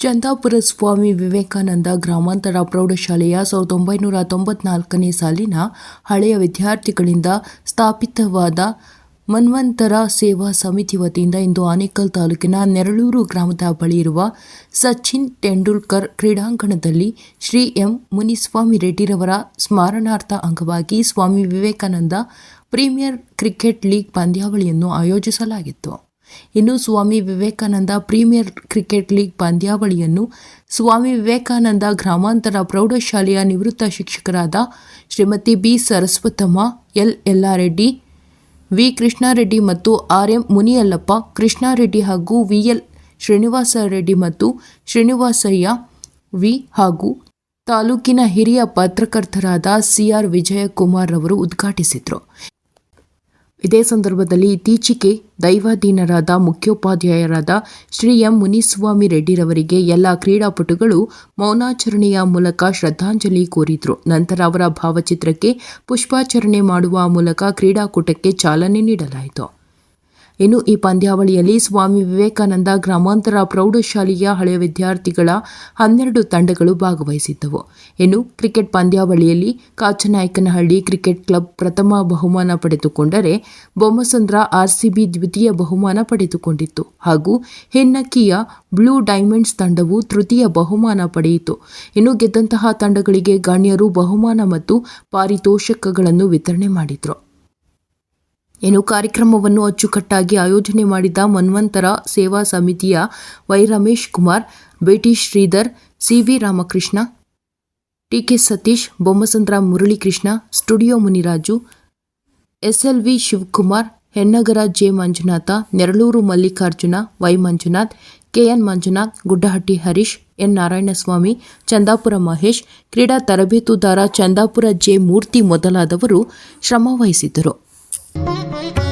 ಚಂದಾಪುರ ಸ್ವಾಮಿ ವಿವೇಕಾನಂದ ಗ್ರಾಮಾಂತರ ಪ್ರೌಢಶಾಲೆಯ ಸಾವಿರದ ಒಂಬೈನೂರ ತೊಂಬತ್ನಾಲ್ಕನೇ ಸಾಲಿನ ಹಳೆಯ ವಿದ್ಯಾರ್ಥಿಗಳಿಂದ ಸ್ಥಾಪಿತವಾದ ಮನ್ವಂತರ ಸೇವಾ ಸಮಿತಿ ವತಿಯಿಂದ ಇಂದು ಆನೇಕಲ್ ತಾಲೂಕಿನ ನೆರಳೂರು ಗ್ರಾಮದ ಬಳಿ ಇರುವ ಸಚಿನ್ ತೆಂಡೂಲ್ಕರ್ ಕ್ರೀಡಾಂಗಣದಲ್ಲಿ ಶ್ರೀ ಎಂ ಮುನಿಸ್ವಾಮಿ ರೆಡ್ಡಿರವರ ಸ್ಮರಣಾರ್ಥ ಅಂಗವಾಗಿ Swami Vivekananda premier cricket league ಪಂದ್ಯಾವಳಿಯನ್ನು ಆಯೋಜಿಸಲಾಗಿತ್ತು. ಇನ್ನು Swami Vivekananda premier cricket league ಪಂದ್ಯಾವಳಿಯನ್ನು ಸ್ವಾಮಿ ವಿವೇಕಾನಂದ ಗ್ರಾಮಾಂತರ ಪ್ರೌಢಶಾಲೆಯ ನಿವೃತ್ತ ಶಿಕ್ಷಕರಾದ Shrimati B Saraswathamma, L Yallareddy V Krishnareddy ಮತ್ತು ಆರ್ ಎಂ ಮುನಿಯಲ್ಲಪ್ಪ, ಕೃಷ್ಣಾರೆಡ್ಡಿ ಹಾಗೂ ವಿ ಎಲ್ ಶ್ರೀನಿವಾಸ ರೆಡ್ಡಿ ಮತ್ತು ಶ್ರೀನಿವಾಸಯ್ಯ, ವಿ ಹಾಗೂ ತಾಲೂಕಿನ ಹಿರಿಯ ಪತ್ರಕರ್ತರಾದ ಸಿಆರ್ ವಿಜಯಕುಮಾರ್ ಅವರು ಉದ್ಘಾಟಿಸಿದರು. ಇದೇ ಸಂದರ್ಭದಲ್ಲಿ ಇತ್ತೀಚೆಗೆ ದೈವಾಧೀನರಾದ ಮುಖ್ಯೋಪಾಧ್ಯಾಯರಾದ ಶ್ರೀ ಎಂ ಮುನಿಸ್ವಾಮಿ ರೆಡ್ಡಿರವರಿಗೆ ಎಲ್ಲ ಕ್ರೀಡಾಪಟುಗಳು ಮೌನಾಚರಣೆಯ ಮೂಲಕ ಶ್ರದ್ಧಾಂಜಲಿ ಕೋರಿದರು. ನಂತರ ಅವರ ಭಾವಚಿತ್ರಕ್ಕೆ ಪುಷ್ಪಾಚರಣೆ ಮಾಡುವ ಮೂಲಕ ಕ್ರೀಡಾಕೂಟಕ್ಕೆ ಚಾಲನೆ ನೀಡಲಾಯಿತು. ಇನ್ನು ಈ ಪಂದ್ಯಾವಳಿಯಲ್ಲಿ ಸ್ವಾಮಿ ವಿವೇಕಾನಂದ ಗ್ರಾಮಾಂತರ ಪ್ರೌಢಶಾಲೆಯ ಹಳೆಯ ವಿದ್ಯಾರ್ಥಿಗಳ ಹನ್ನೆರಡು ತಂಡಗಳು ಭಾಗವಹಿಸಿದ್ದವು. ಇನ್ನು ಕ್ರಿಕೆಟ್ ಪಂದ್ಯಾವಳಿಯಲ್ಲಿ ಕಾಚನಾಯಕನಹಳ್ಳಿ ಕ್ರಿಕೆಟ್ ಕ್ಲಬ್ ಪ್ರಥಮ ಬಹುಮಾನ ಪಡೆದುಕೊಂಡರೆ ಬೊಮ್ಮಸಂದ್ರ ಆರ್ಸಿಬಿ ದ್ವಿತೀಯ ಬಹುಮಾನ ಪಡೆದುಕೊಂಡಿತ್ತು. ಹಾಗೂ ಹೆನ್ನಕ್ಕಿಯ ಬ್ಲೂ ಡೈಮಂಡ್ಸ್ ತಂಡವು ತೃತೀಯ ಬಹುಮಾನ ಪಡೆಯಿತು. ಇನ್ನು ಗೆದ್ದಂತಹ ತಂಡಗಳಿಗೆ ಗಣ್ಯರು ಬಹುಮಾನ ಮತ್ತು ಪಾರಿತೋಷಕಗಳನ್ನು ವಿತರಣೆ ಮಾಡಿದರು. ಇನ್ನು ಕಾರ್ಯಕ್ರಮವನ್ನು ಅಚ್ಚುಕಟ್ಟಾಗಿ ಆಯೋಜನೆ ಮಾಡಿದ ಮನ್ವಂತರ ಸೇವಾ ಸಮಿತಿಯ Y Ramesh Kumar, BT Sridhar, CV Ramakrishna, TK Satish, Bommasandra Muralikrishna, studio Muniraju, SLV Shivakumar Hennagara J. Manjunatha, Neraluru Mallikarjuna, Y. Manjunath KN Manjunath, Guddahatti Harish, N. Narayanaswamy, Chandapura Mahesh, ಕ್ರೀಡಾ ತರಬೇತುದಾರ ಚಂದಾಪುರ ಜೆ. ಮೂರ್ತಿ ಮೊದಲಾದವರು ಶ್ರಮವಹಿಸಿದ್ದರು Thank you.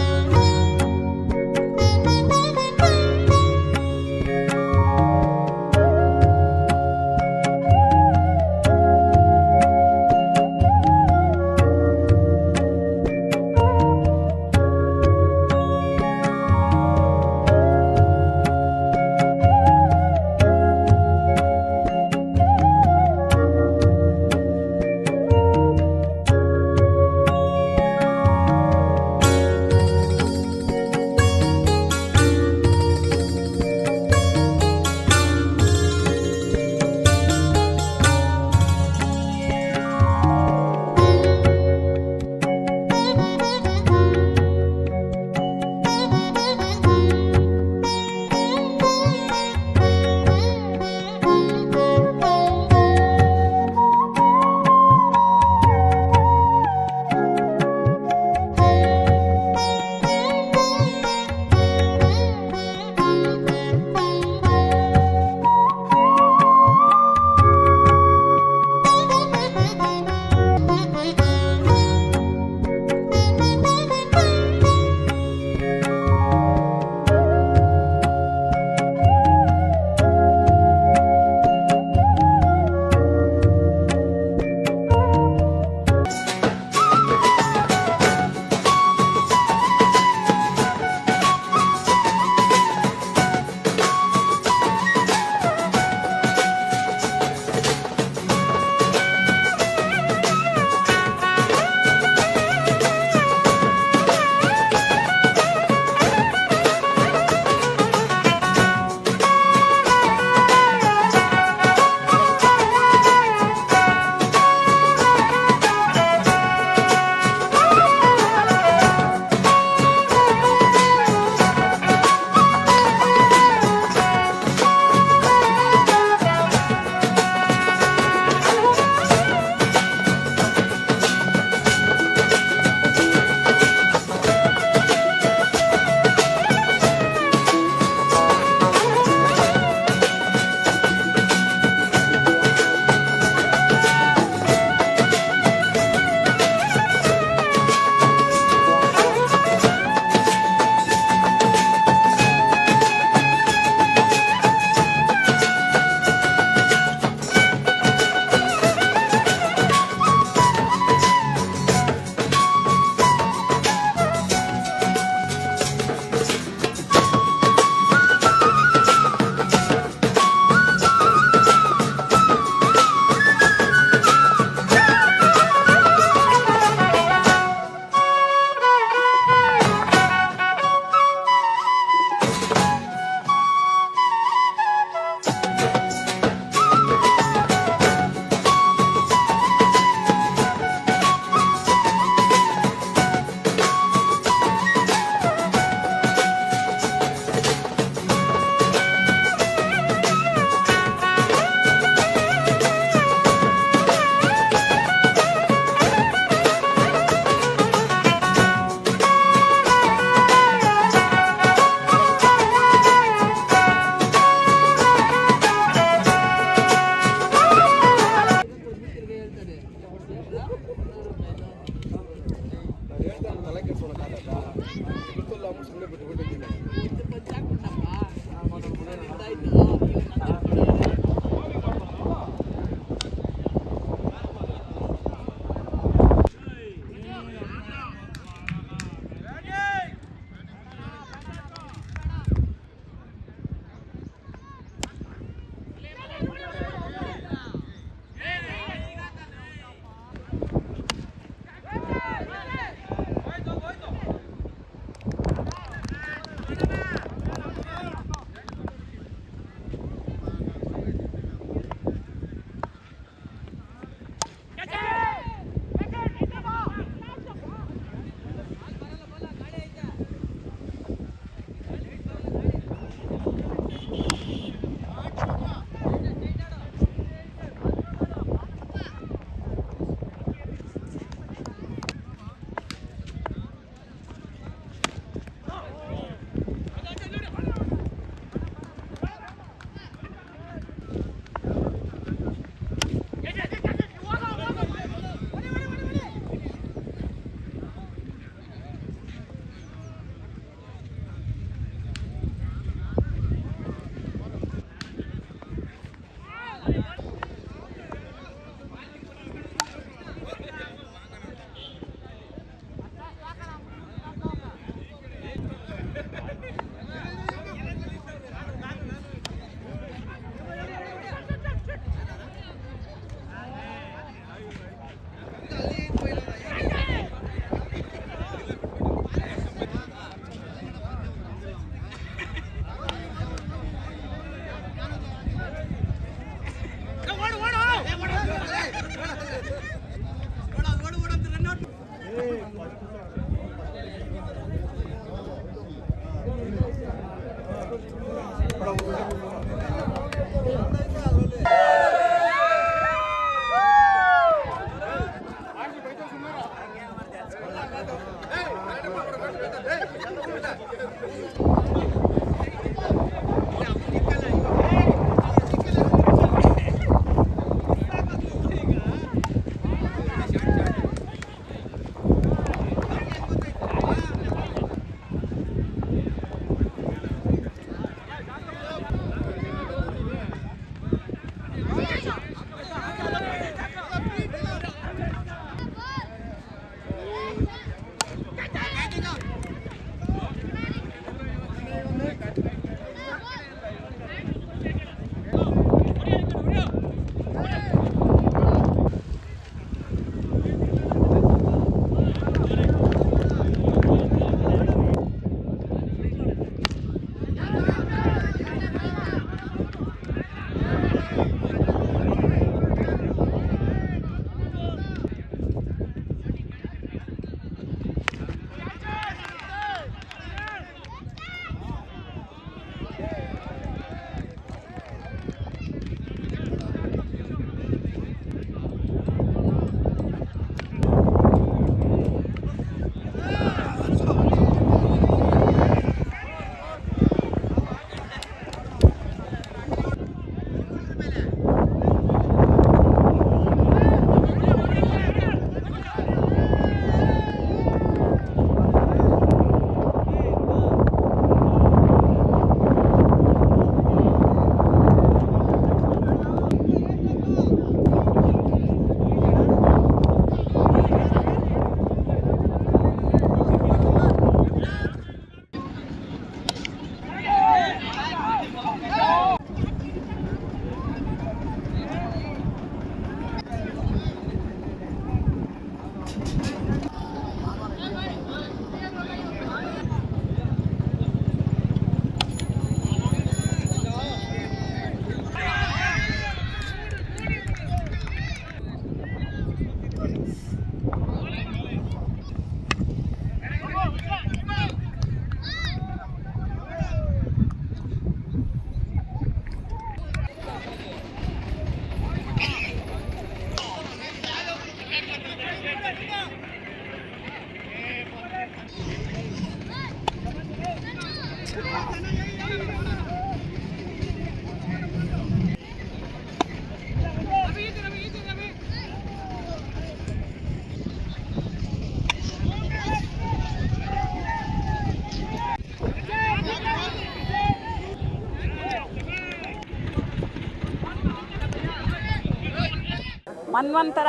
ಮನ್ವಂತರ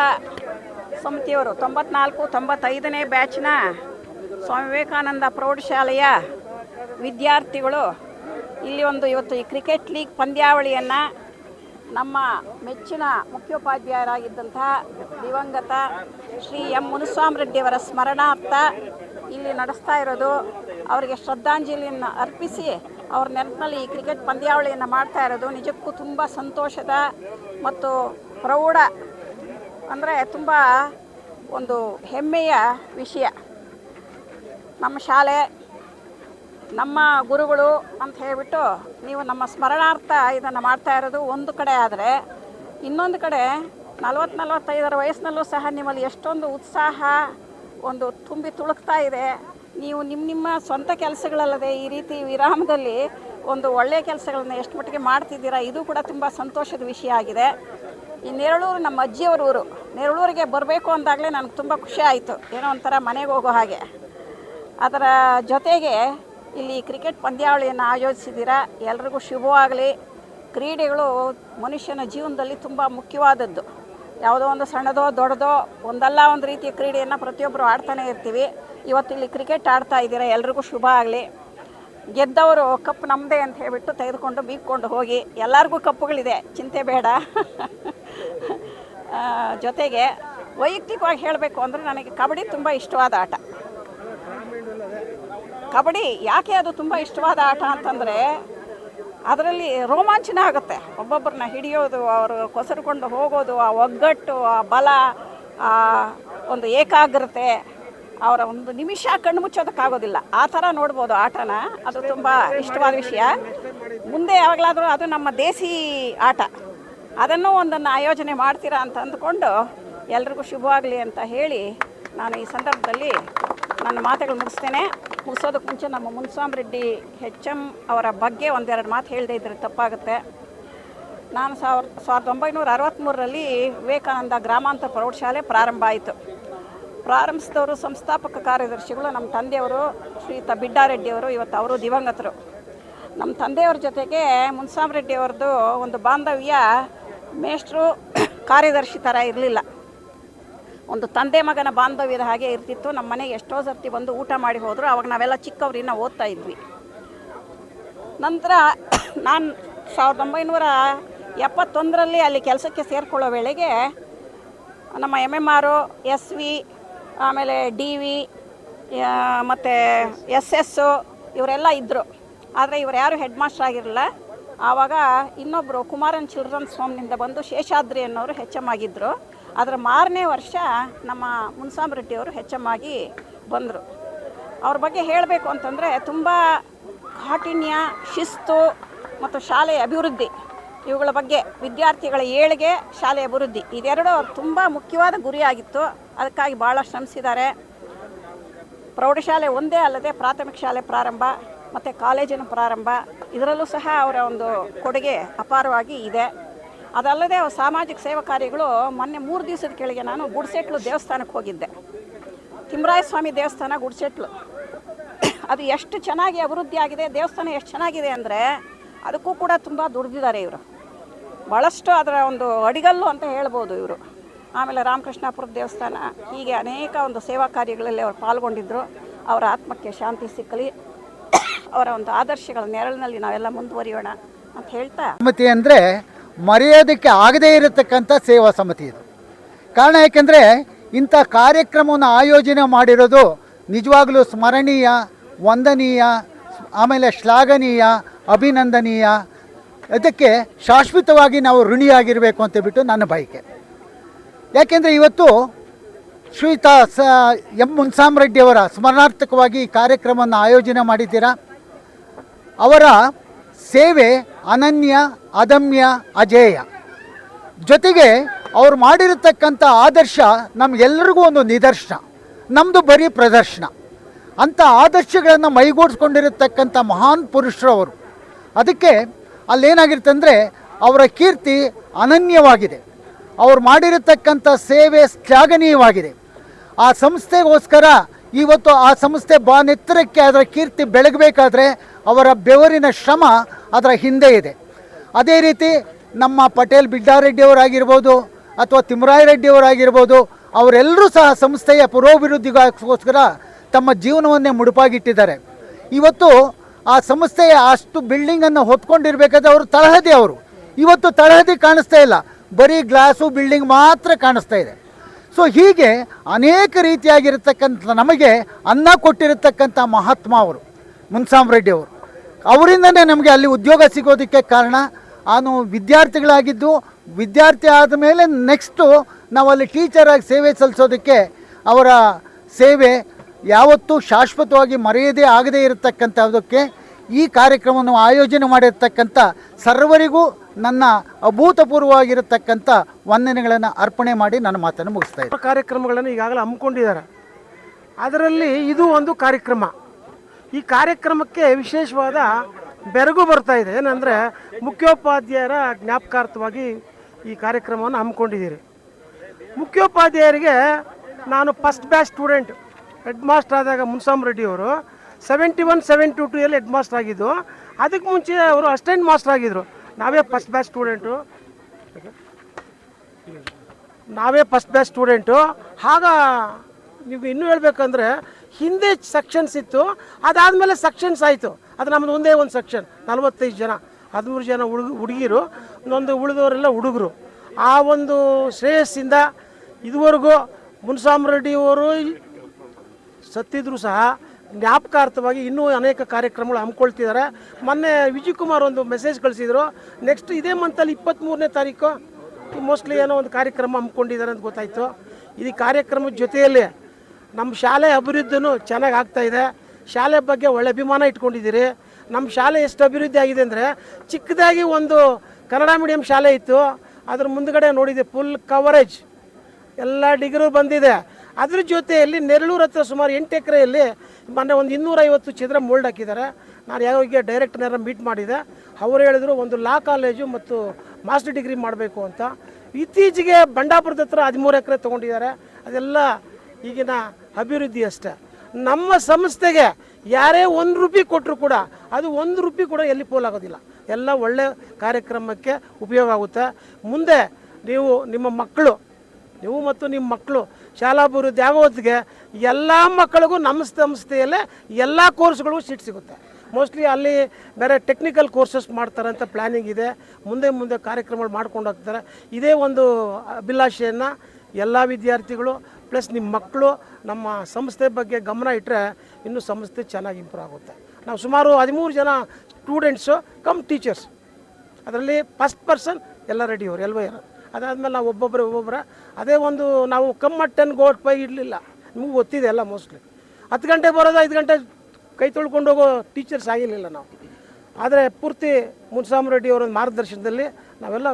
ಸಮಿತಿಯವರು, ತೊಂಬತ್ನಾಲ್ಕು, ತೊಂಬತ್ತೈದನೇ ಬ್ಯಾಚ್ನ ಸ್ವಾಮಿ ವಿವೇಕಾನಂದ ಪ್ರೌಢಶಾಲೆಯ ವಿದ್ಯಾರ್ಥಿಗಳು. ಇಲ್ಲಿ ಒಂದು ಇವತ್ತು ಈ ಕ್ರಿಕೆಟ್ ಲೀಗ್ ಪಂದ್ಯಾವಳಿಯನ್ನು ನಮ್ಮ ಮೆಚ್ಚಿನ ಮುಖ್ಯೋಪಾಧ್ಯಾಯರಾಗಿದ್ದಂತಹ ದಿವಂಗತ ಶ್ರೀ ಎಂ ಮುನುಸ್ವಾಮಿ ರೆಡ್ಡಿಯವರ ಸ್ಮರಣಾರ್ಥ ಇಲ್ಲಿ ನಡೆಸ್ತಾ ಇರೋದು. ಅವರಿಗೆ ಶ್ರದ್ಧಾಂಜಲಿಯನ್ನು ಅರ್ಪಿಸಿ ಅವ್ರ ನೆನಪಿನಲ್ಲಿ ಈ ಕ್ರಿಕೆಟ್ ಪಂದ್ಯಾವಳಿಯನ್ನು ಮಾಡ್ತಾ ಇರೋದು. ನಿಜಕ್ಕೂ ತುಂಬ ಸಂತೋಷದ ಮತ್ತು ಪ್ರೌಢ ಅಂದರೆ ತುಂಬ ಒಂದು ಹೆಮ್ಮೆಯ ವಿಷಯ. ನಮ್ಮ ಶಾಲೆ, ನಮ್ಮ ಗುರುಗಳು ಅಂತ ಹೇಳಿಬಿಟ್ಟು ನೀವು ನಮ್ಮ ಸ್ಮರಣಾರ್ಥ ಇದನ್ನು ಮಾಡ್ತಾ ಇರೋದು ಒಂದು ಕಡೆ ಆದರೆ, ಇನ್ನೊಂದು ಕಡೆ ನಲವತ್ತು ನಲವತ್ತೈದರ ವಯಸ್ಸಿನಲ್ಲೂ ಸಹ ನಿಮ್ಮಲ್ಲಿ ಎಷ್ಟೊಂದು ಉತ್ಸಾಹ, ಒಂದು ತುಂಬಿ ತುಳುಕ್ತಾ ಇದೆ. ನೀವು ನಿಮ್ಮ ನಿಮ್ಮ ಸ್ವಂತ ಕೆಲಸಗಳಲ್ಲದೆ ಈ ರೀತಿ ವಿರಾಮದಲ್ಲಿ ಒಂದು ಒಳ್ಳೆಯ ಕೆಲಸಗಳನ್ನ ಎಷ್ಟು ಮಟ್ಟಿಗೆ ಮಾಡ್ತಿದ್ದೀರಾ, ಇದು ಕೂಡ ತುಂಬ ಸಂತೋಷದ ವಿಷಯ ಆಗಿದೆ. ಈ ನೆರಳೂರು ನಮ್ಮ ಅಜ್ಜಿಯವರ ಊರು. ನೆರಳೂರಿಗೆ ಬರಬೇಕು ಅಂದಾಗಲೇ ನನಗೆ ತುಂಬ ಖುಷಿ ಆಯಿತು. ಏನೋ ಒಂಥರ ಮನೆಗೆ ಹೋಗೋ ಹಾಗೆ. ಅದರ ಜೊತೆಗೆ ಇಲ್ಲಿ ಕ್ರಿಕೆಟ್ ಪಂದ್ಯಾವಳಿಯನ್ನು ಆಯೋಜಿಸಿದ್ದೀರಾ? ಎಲ್ರಿಗೂ ಶುಭವಾಗಲಿ. ಕ್ರೀಡೆಗಳು ಮನುಷ್ಯನ ಜೀವನದಲ್ಲಿ ತುಂಬ ಮುಖ್ಯವಾದದ್ದು. ಯಾವುದೋ ಒಂದು ಸಣ್ಣದೋ ದೊಡ್ಡದೋ ಒಂದಲ್ಲ ಒಂದು ರೀತಿಯ ಕ್ರೀಡೆಯನ್ನು ಪ್ರತಿಯೊಬ್ಬರು ಆಡ್ತಾನೆ ಇರ್ತೀವಿ. ಇವತ್ತು ಇಲ್ಲಿ ಕ್ರಿಕೆಟ್ ಆಡ್ತಾ ಇದ್ದೀರಾ? ಎಲ್ರಿಗೂ ಶುಭ ಆಗಲಿ. ಗೆದ್ದವರು ಕಪ್ ನಮ್ಮದೇ ಅಂತ ಹೇಳಿಬಿಟ್ಟು ತೆಗೆದುಕೊಂಡು ಬೀಗ್ಕೊಂಡು ಹೋಗಿ ಎಲ್ಲರಿಗೂ ಕಪ್ಪುಗಳಿದೆ. ಚಿಂತೆ ಬೇಡ. ಜೊತೆಗೆ ವೈಯಕ್ತಿಕವಾಗಿ ಹೇಳಬೇಕು ಅಂದರೆ ನನಗೆ ಕಬಡ್ಡಿ ತುಂಬ ಇಷ್ಟವಾದ ಆಟ. ಕಬಡ್ಡಿ ಯಾಕೆ ಅದು ತುಂಬ ಇಷ್ಟವಾದ ಆಟ ಅಂತಂದರೆ ಅದರಲ್ಲಿ ರೋಮಾಂಚನ ಆಗುತ್ತೆ. ಒಬ್ಬೊಬ್ಬರನ್ನ ಹಿಡಿಯೋದು, ಅವರು ಕೊಸರುಕೊಂಡು ಹೋಗೋದು, ಆ ಒಗ್ಗಟ್ಟು, ಆ ಬಲ, ಆ ಒಂದು ಏಕಾಗ್ರತೆ ಅವರ ಒಂದು ನಿಮಿಷ ಕಣ್ಣು ಮುಚ್ಚೋದಕ್ಕಾಗೋದಿಲ್ಲ. ಆ ಥರ ನೋಡ್ಬೋದು ಆಟನ. ಅದು ತುಂಬ ಇಷ್ಟವಾದ ವಿಷಯ. ಮುಂದೆ ಯಾವಾಗಲಾದರೂ ಅದು ನಮ್ಮ ದೇಸಿ ಆಟ. ಅದನ್ನು ಒಂದನ್ನು ಆಯೋಜನೆ ಮಾಡ್ತೀರಾ ಅಂತ ಅಂದ್ಕೊಂಡು ಎಲ್ರಿಗೂ ಶುಭವಾಗಲಿ ಅಂತ ಹೇಳಿ ನಾನು ಈ ಸಂದರ್ಭದಲ್ಲಿ ನನ್ನ ಮಾತುಗಳು ಮುಗಿಸ್ತೇನೆ. ಮುಗಿಸೋದಕ್ಕೆ ಮುಂಚೆ ನಮ್ಮ ಮುನ್ಸ್ವಾಮಿ ರೆಡ್ಡಿ ಹೆಚ್ ಎಂ ಅವರ ಬಗ್ಗೆ ಒಂದೆರಡು ಮಾತು ಹೇಳದೇ ಇದ್ರೆ ತಪ್ಪಾಗುತ್ತೆ. ನಾನು ಸಾವಿರ, ಸಾವಿರದ ಒಂಬೈನೂರ ಅರವತ್ತ್ಮೂರರಲ್ಲಿ ವಿವೇಕಾನಂದ ಗ್ರಾಮಾಂತರ ಪ್ರೌಢಶಾಲೆ ಪ್ರಾರಂಭ ಆಯಿತು. ಪ್ರಾರಂಭಿಸಿದವರು ಸಂಸ್ಥಾಪಕ ಕಾರ್ಯದರ್ಶಿಗಳು, ನಮ್ಮ ತಂದೆಯವರು ಶ್ರೀಯುತ ಬಿಡ್ಡಾರೆಡ್ಡಿಯವರು, ಇವತ್ತು ಅವರು ದಿವಂಗತರು. ನಮ್ಮ ತಂದೆಯವ್ರ ಜೊತೆಗೆ ಮುನ್ಸಾಮ್ ರೆಡ್ಡಿಯವ್ರದ್ದು ಒಂದು ಬಾಂಧವ್ಯ ಮೇಷ್ಟ್ರು ಕಾರ್ಯದರ್ಶಿ ಥರ ಇರಲಿಲ್ಲ. ಒಂದು ತಂದೆ ಮಗನ ಬಾಂಧವ್ಯದ ಹಾಗೆ ಇರ್ತಿತ್ತು. ನಮ್ಮ ಮನೆಗೆ ಎಷ್ಟೋ ಸರ್ತಿ ಬಂದು ಊಟ ಮಾಡಿ ಹೋದರು. ಅವಾಗ ನಾವೆಲ್ಲ ಚಿಕ್ಕವ್ರಿನ್ನ ಓದ್ತಾ ಇದ್ವಿ. ನಂತರ ನಾನು ಸಾವಿರದ ಒಂಬೈನೂರ ಎಪ್ಪತ್ತೊಂದರಲ್ಲಿ ಅಲ್ಲಿ ಕೆಲಸಕ್ಕೆ ಸೇರಿಕೊಳ್ಳೋ ವೇಳೆಗೆ ನಮ್ಮ M M R, S V ಆಮೇಲೆ ಡಿ ವಿ ಮತ್ತು ಎಸ್ ಎಸ್ಸು ಇವರೆಲ್ಲ ಇದ್ದರು ಆದರೆ ಇವರು ಯಾರು ಹೆಡ್ ಮಾಸ್ಟರ್ ಆಗಿರಲಿಲ್ಲ. ಆವಾಗ ಇನ್ನೊಬ್ಬರು ಕುಮಾರನ್ ಚಿಲ್ಡ್ರನ್ಸ್ ಹೋಮ್ನಿಂದ ಬಂದು ಶೇಷಾದ್ರಿ ಅನ್ನೋರು ಹೆಚ್ ಎಂ ಆಗಿದ್ದರು ಅದರ ಮಾರನೇ ವರ್ಷ ನಮ್ಮ ಮುನ್ಸಾಮ್ ರೆಡ್ಡಿಯವರು ಹೆಚ್ ಎಂ ಆಗಿ ಬಂದರು. ಅವ್ರ ಬಗ್ಗೆ ಹೇಳಬೇಕು ಅಂತಂದರೆ ತುಂಬ ಕಾಠಿಣ್ಯ, ಶಿಸ್ತು ಮತ್ತು ಶಾಲೆಯ ಅಭಿವೃದ್ಧಿ. ಇವುಗಳ ಬಗ್ಗೆ ವಿದ್ಯಾರ್ಥಿಗಳ ಏಳಿಗೆ ಶಾಲೆಯ ಅಭಿವೃದ್ಧಿ. ಇದೆರಡು ತುಂಬ ಮುಖ್ಯವಾದ ಗುರಿಯಾಗಿತ್ತು ಅದಕ್ಕಾಗಿ ಭಾಳ ಶ್ರಮಿಸಿದ್ದಾರೆ. ಪ್ರೌಢಶಾಲೆ ಒಂದೇ ಅಲ್ಲದೆ ಪ್ರಾಥಮಿಕ ಶಾಲೆ ಪ್ರಾರಂಭ, ಮತ್ತು ಕಾಲೇಜಿನ ಪ್ರಾರಂಭ, ಇದರಲ್ಲೂ ಸಹ ಅವರ ಒಂದು ಕೊಡುಗೆ ಅಪಾರವಾಗಿ ಇದೆ. ಅದಲ್ಲದೆ ಸಾಮಾಜಿಕ ಸೇವಾ ಕಾರ್ಯಗಳು ಮೊನ್ನೆ ಮೂರು ದಿವಸದ ಕೆಳಗೆ ನಾನು ಗುಡ್ಸೆಟ್ಲು ದೇವಸ್ಥಾನಕ್ಕೆ ಹೋಗಿದ್ದೆ. ತಿಮ್ಮರಾಯ ಸ್ವಾಮಿ ದೇವಸ್ಥಾನ ಗುಡ್ಸೆಟ್ಲು. ಅದು ಎಷ್ಟು ಚೆನ್ನಾಗಿ ಅಭಿವೃದ್ಧಿ ಆಗಿದೆ, ದೇವಸ್ಥಾನ ಎಷ್ಟು ಚೆನ್ನಾಗಿದೆ ಅಂದರೆ ಅದಕ್ಕೂ ಕೂಡ ತುಂಬ ದುಡಿದಿದ್ದಾರೆ ಇವರು. ಭಾಳಷ್ಟು ಅದರ ಒಂದು ಅಡಿಗಲ್ಲು ಅಂತ ಹೇಳ್ಬೋದು ಇವರು. ಆಮೇಲೆ ರಾಮಕೃಷ್ಣಾಪುರದ ದೇವಸ್ಥಾನ, ಹೀಗೆ ಅನೇಕ ಒಂದು ಸೇವಾ ಕಾರ್ಯಗಳಲ್ಲಿ ಅವರು ಪಾಲ್ಗೊಂಡಿದ್ದರು ಅವರ ಆತ್ಮಕ್ಕೆ ಶಾಂತಿ ಸಿಕ್ಕಲಿ. ಅವರ ಒಂದು ಆದರ್ಶಗಳ ನೆರಳಿನಲ್ಲಿ ನಾವೆಲ್ಲ ಮುಂದುವರಿಯೋಣ ಅಂತ ಹೇಳ್ತಾ. ಸಮಿತಿ ಅಂದರೆ ಮರೆಯೋದಕ್ಕೆ ಆಗದೇ ಇರತಕ್ಕಂಥ ಸೇವಾ ಸಮಿತಿ ಇದು. ಕಾರಣ ಯಾಕೆಂದರೆ ಇಂಥ ಕಾರ್ಯಕ್ರಮವನ್ನು ಆಯೋಜನೆ ಮಾಡಿರೋದು ನಿಜವಾಗಲೂ ಸ್ಮರಣೀಯ, ವಂದನೀಯ, ಆಮೇಲೆ ಶ್ಲಾಘನೀಯ, ಅಭಿನಂದನೀಯ. ಅದಕ್ಕೆ ಶಾಶ್ವತವಾಗಿ ನಾವು ಋಣಿಯಾಗಿರಬೇಕು ಅಂತ ಬಿಟ್ಟು ನನ್ನ ಬಯಕೆ. ಯಾಕೆಂದರೆ ಇವತ್ತು ಶ್ರೀತಾ ಸ, ಎಂ ಮುನ್ಸಾಮ್ ರೆಡ್ಡಿಯವರ ಸ್ಮರಣಾರ್ಥಕವಾಗಿ ಕಾರ್ಯಕ್ರಮವನ್ನು ಆಯೋಜನೆ ಮಾಡಿದ್ದೀರಾ? ಅವರ ಸೇವೆ ಅನನ್ಯ, ಅದಮ್ಯ, ಅಜೇಯ. ಜೊತೆಗೆ ಅವ್ರು ಮಾಡಿರತಕ್ಕಂಥ ಆದರ್ಶ ನಮಗೆಲ್ಲರಿಗೂ ಒಂದು ನಿದರ್ಶನ ನಮ್ಮದು ಬರೀ ಪ್ರದರ್ಶನ. ಅಂಥ ಆದರ್ಶಗಳನ್ನು ಮೈಗೂಡಿಸ್ಕೊಂಡಿರತಕ್ಕಂಥ ಮಹಾನ್ ಪುರುಷರು ಅವರು ಅದಕ್ಕೆ ಅಲ್ಲೇನಾಗಿರ್ತಂದರೆ ಅವರ ಕೀರ್ತಿ ಅನನ್ಯವಾಗಿದೆ. ಅವ್ರು ಮಾಡಿರತಕ್ಕಂಥ ಸೇವೆ ಶ್ಲಾಘನೀಯವಾಗಿದೆ ಆ ಸಂಸ್ಥೆಗೋಸ್ಕರ ಇವತ್ತು ಆ ಸಂಸ್ಥೆ ಬಾನೆತ್ತರಕ್ಕೆ ಅದರ ಕೀರ್ತಿ ಬೆಳಗಬೇಕಾದ್ರೆ ಅವರ ಬೆವರಿನ ಶ್ರಮ ಅದರ ಹಿಂದೆ ಇದೆ. ಅದೇ ರೀತಿ ನಮ್ಮ ಪಟೇಲ್ ಬಿಡ್ಡಾರೆಡ್ಡಿಯವರಾಗಿರ್ಬೋದು ಅಥವಾ ತಿಮ್ಮರಾಯ ರೆಡ್ಡಿಯವರಾಗಿರ್ಬೋದು ಅವರೆಲ್ಲರೂ ಸಹ ಸಂಸ್ಥೆಯ ಪುರೋಭಿವೃದ್ಧಿಗೋಸ್ಕರ ತಮ್ಮ ಜೀವನವನ್ನೇ ಮುಡುಪಾಗಿಟ್ಟಿದ್ದಾರೆ. ಇವತ್ತು ಆ ಸಂಸ್ಥೆಯ ಅಷ್ಟು ಬಿಲ್ಡಿಂಗನ್ನು ಹೊತ್ಕೊಂಡಿರಬೇಕಾದ್ರೆ ಅವರು ತಳಹದಿ ಅವರು. ಇವತ್ತು ತಳಹದಿ ಕಾಣಿಸ್ತಾ ಇಲ್ಲ. ಬರೀ ಗ್ಲಾಸು ಬಿಲ್ಡಿಂಗ್ ಮಾತ್ರ ಕಾಣಿಸ್ತಾ ಇದೆ. ಸೊ ಹೀಗೆ ಅನೇಕ ರೀತಿಯಾಗಿರತಕ್ಕಂಥ ನಮಗೆ ಅನ್ನ ಕೊಟ್ಟಿರತಕ್ಕಂಥ ಮಹಾತ್ಮ ಅವರು, ಮುನ್ಸಾಮ್ ರೆಡ್ಡಿ ಅವರು. ಅವರಿಂದನೇ ನಮಗೆ ಅಲ್ಲಿ ಉದ್ಯೋಗ ಸಿಗೋದಕ್ಕೆ ಕಾರಣ. ನಾನು ವಿದ್ಯಾರ್ಥಿಗಳಾಗಿದ್ದು, ವಿದ್ಯಾರ್ಥಿ ಆದಮೇಲೆ ನೆಕ್ಸ್ಟು ನಾವು ಅಲ್ಲಿ ಟೀಚರಾಗಿ ಸೇವೆ ಸಲ್ಲಿಸೋದಕ್ಕೆ ಅವರ ಸೇವೆ ಯಾವತ್ತೂ ಶಾಶ್ವತವಾಗಿ ಮರೆಯದೇ ಆಗದೇ ಇರತಕ್ಕಂಥದ್ದಕ್ಕೆ ಈ ಕಾರ್ಯಕ್ರಮವನ್ನು ಆಯೋಜನೆ ಮಾಡಿರ್ತಕ್ಕಂಥ ಸರ್ವರಿಗೂ ನನ್ನ ಅಭೂತಪೂರ್ವವಾಗಿರತಕ್ಕಂಥ ವಂದನೆಗಳನ್ನು ಅರ್ಪಣೆ ಮಾಡಿ ನನ್ನ ಮಾತನ್ನು ಮುಗಿಸ್ತಾ ಇದ್ದೀನಿ. ಕಾರ್ಯಕ್ರಮಗಳನ್ನು ಈಗಾಗಲೇ ಹಮ್ಮಿಕೊಂಡಿದ್ದಾರೆ. ಅದರಲ್ಲಿ ಇದು ಒಂದು ಕಾರ್ಯಕ್ರಮ. ಈ ಕಾರ್ಯಕ್ರಮಕ್ಕೆ ವಿಶೇಷವಾದ ಬೆರಗು ಬರ್ತಾ ಇದೆ. ಏನಂದರೆ ಮುಖ್ಯೋಪಾಧ್ಯಾಯರ ಜ್ಞಾಪಕಾರ್ಥವಾಗಿ ಈ ಕಾರ್ಯಕ್ರಮವನ್ನು ಹಮ್ಮಿಕೊಂಡಿದ್ದೀರಿ. ಮುಖ್ಯೋಪಾಧ್ಯಾಯರಿಗೆ ನಾನು first batch student head master ಆದಾಗ ಮುನ್ಸಾಮ್ ರೆಡ್ಡಿ ಅವರು ಸೆವೆಂಟಿ ಒನ್ ಸೆವೆಂಟಿ ಟೂ ಎಲ್ಲಿ ಹೆಡ್ ಮಾಸ್ಟರ್ ಆಗಿದ್ದು, ಅದಕ್ಕೆ ಮುಂಚೆ ಅವರು ಅಸಿಸ್ಟೆಂಟ್ ಮಾಸ್ಟರ್ ಆಗಿದ್ದರು ನಾವೇ ಫಸ್ಟ್ ಬ್ಯಾಚ್ ಸ್ಟೂಡೆಂಟು ನಾವೇ ಫಸ್ಟ್ ಬ್ಯಾಚ್ ಸ್ಟೂಡೆಂಟು ಆಗ ನೀವು ಇನ್ನೂ ಹೇಳಬೇಕಂದ್ರೆ ಹಿಂದೆ ಸೆಕ್ಷನ್ಸ್ ಇತ್ತು, ಅದಾದಮೇಲೆ ಸೆಕ್ಷನ್ಸ್ ಆಯಿತು. ಅದು ನಮ್ಮದು ಒಂದೇ ಒಂದು ಸೆಕ್ಷನ್ ನಲ್ವತ್ತೈದು ಜನ, ಹದಿಮೂರು ಜನ ಹುಡುಗ ಹುಡುಗಿರು ಒಂದು ಉಳಿದವರೆಲ್ಲ ಹುಡುಗರು. ಆ ಒಂದು ಶ್ರೇಯಸ್ಸಿಂದ ಇದುವರೆಗೂ ಮುನ್ಸಾಮ್ ರೆಡ್ಡಿಯವರು ಸತ್ತಿದ್ರು ಸಹ ಜ್ಞಾಪಕಾರ್ಥವಾಗಿ ಇನ್ನೂ ಅನೇಕ ಕಾರ್ಯಕ್ರಮಗಳು ಹಮ್ಮಿಕೊಳ್ತಿದ್ದಾರೆ. ಮೊನ್ನೆ ವಿಜಯ್ ಕುಮಾರ್ ಒಂದು ಮೆಸೇಜ್ ಕಳಿಸಿದ್ರು. ನೆಕ್ಸ್ಟ್ ಇದೇ ಮಂತಲ್ಲಿ ಇಪ್ಪತ್ತ್ಮೂರನೇ ತಾರೀಕು ಮೋಸ್ಟ್ಲಿ ಏನೋ ಒಂದು ಕಾರ್ಯಕ್ರಮ ಹಮ್ಮಿಕೊಂಡಿದ್ದಾರೆ ಅಂತ ಗೊತ್ತಾಯಿತು. ಈ ಕಾರ್ಯಕ್ರಮದ ಜೊತೆಯಲ್ಲಿ ನಮ್ಮ ಶಾಲೆ ಅಭಿವೃದ್ಧಿನೂ ಚೆನ್ನಾಗಿ ಆಗ್ತಾ ಇದೆ. ಶಾಲೆ ಬಗ್ಗೆ ಒಳ್ಳೆ ಅಭಿಮಾನ ಇಟ್ಕೊಂಡಿದ್ದೀರಿ. ನಮ್ಮ ಶಾಲೆ ಎಷ್ಟು ಅಭಿವೃದ್ಧಿ ಆಗಿದೆ ಅಂದರೆ ಚಿಕ್ಕದಾಗಿ ಒಂದು ಕನ್ನಡ ಮೀಡಿಯಂ ಶಾಲೆ ಇತ್ತು. ಅದ್ರ ಮುಂದ್ಗಡೆ ನೋಡಿದೆ ಫುಲ್ ಕವರೇಜ್ ಎಲ್ಲ ಡಿಗ್ರಿ ಬಂದಿದೆ. ಅದ್ರ ಜೊತೆಯಲ್ಲಿ ನೆರಳೂರು ಹತ್ರ ಸುಮಾರು ಎಂಟು ಎಕರೆಯಲ್ಲಿ ಮೊನ್ನೆ ಒಂದು ಇನ್ನೂರೈವತ್ತು ಚದರ ಮೋಲ್ಡ್ ಹಾಕಿದ್ದಾರೆ. ನಾನು ಯಾವಾಗ ಡೈರೆಕ್ಟರ್ನ ಮೀಟ್ ಮಾಡಿದೆ. ಅವರು ಹೇಳಿದ್ರು ಒಂದು ಲಾ ಕಾಲೇಜು ಮತ್ತು ಮಾಸ್ಟರ್ ಡಿಗ್ರಿ ಮಾಡಬೇಕು ಅಂತ. ಇತ್ತೀಚೆಗೆ ಬಂಡಾಪುರದ ಹತ್ರ ಹದಿಮೂರು ಎಕರೆ ತೊಗೊಂಡಿದ್ದಾರೆ. ಅದೆಲ್ಲ ಈಗಿನ ಅಭಿವೃದ್ಧಿ ಅಷ್ಟೇ. ನಮ್ಮ ಸಂಸ್ಥೆಗೆ ಯಾರೇ ಒಂದು ರೂಪಿ ಕೊಟ್ಟರು ಕೂಡ ಅದು ಒಂದು ರೂಪಿ ಕೂಡ ಎಲ್ಲಿ ಪೋಲಾಗೋದಿಲ್ಲ ಎಲ್ಲ ಒಳ್ಳೆ ಕಾರ್ಯಕ್ರಮಕ್ಕೆ ಉಪಯೋಗ ಆಗುತ್ತೆ. ಮುಂದೆ ನೀವು ನಿಮ್ಮ ಮಕ್ಕಳು, ನೀವು ಮತ್ತು ನಿಮ್ಮ ಮಕ್ಕಳು ಶಾಲಾಭಿವೃದ್ಧಿ ಆಗೋ ಹೊತ್ತಿಗೆ ಎಲ್ಲ ಮಕ್ಕಳಿಗೂ ನಮ್ಮ ಸಂಸ್ಥೆಯಲ್ಲೇ ಎಲ್ಲ ಕೋರ್ಸ್ಗಳಿಗೂ ಸೀಟ್ ಸಿಗುತ್ತೆ. ಮೋಸ್ಟ್ಲಿ ಅಲ್ಲಿ ಬೇರೆ ಟೆಕ್ನಿಕಲ್ ಕೋರ್ಸಸ್ ಮಾಡ್ತಾರೆ ಅಂತ ಪ್ಲ್ಯಾನಿಂಗ್ ಇದೆ. ಮುಂದೆ ಮುಂದೆ ಕಾರ್ಯಕ್ರಮಗಳು ಮಾಡ್ಕೊಂಡು ಹೋಗ್ತಾರೆ. ಇದೇ ಒಂದು ಅಭಿಲಾಷೆಯನ್ನು ಎಲ್ಲ ವಿದ್ಯಾರ್ಥಿಗಳು ಪ್ಲಸ್ ನಿಮ್ಮ ಮಕ್ಕಳು ನಮ್ಮ ಸಂಸ್ಥೆ ಬಗ್ಗೆ ಗಮನ ಇಟ್ಟರೆ ಇನ್ನೂ ಸಂಸ್ಥೆ ಚೆನ್ನಾಗಿ ಇಂಪ್ರೂವ್ ಆಗುತ್ತೆ. ನಾವು ಸುಮಾರು ಹದಿಮೂರು ಜನ ಸ್ಟೂಡೆಂಟ್ಸು ಕಮ್ ಟೀಚರ್ಸ್ ಅದರಲ್ಲಿ ಫಸ್ಟ್ ಪರ್ಸನ್ ಎಲ್ಲ ರೆಡಿ ಅವರು ಎಲ್ವೋ ಅದಾದಮೇಲೆ ನಾವು ಒಬ್ಬೊಬ್ಬರು ಒಬ್ಬೊಬ್ಬರ ಅದೇ ಒಂದು ನಾವು ಕಮ್ ಟೆನ್ ಗೋಟ್ ಪೈ ಇರಲಿಲ್ಲ. ನಿಮಗೂ ಗೊತ್ತಿದೆ ಎಲ್ಲ ಮೋಸ್ಟ್ಲಿ ಹತ್ತು ಗಂಟೆ ಬರೋದು ಐದು ಗಂಟೆ ಕೈ ತೊಳ್ಕೊಂಡು ಹೋಗೋ ಟೀಚರ್ಸ್ ಆಗಿರಲಿಲ್ಲ ನಾವು. ಆದರೆ ಪೂರ್ತಿ ಮುನ್ಸಾಮ್ ರೆಡ್ಡಿ ಅವರ ಮಾರ್ಗದರ್ಶನದಲ್ಲಿ ನಾವೆಲ್ಲ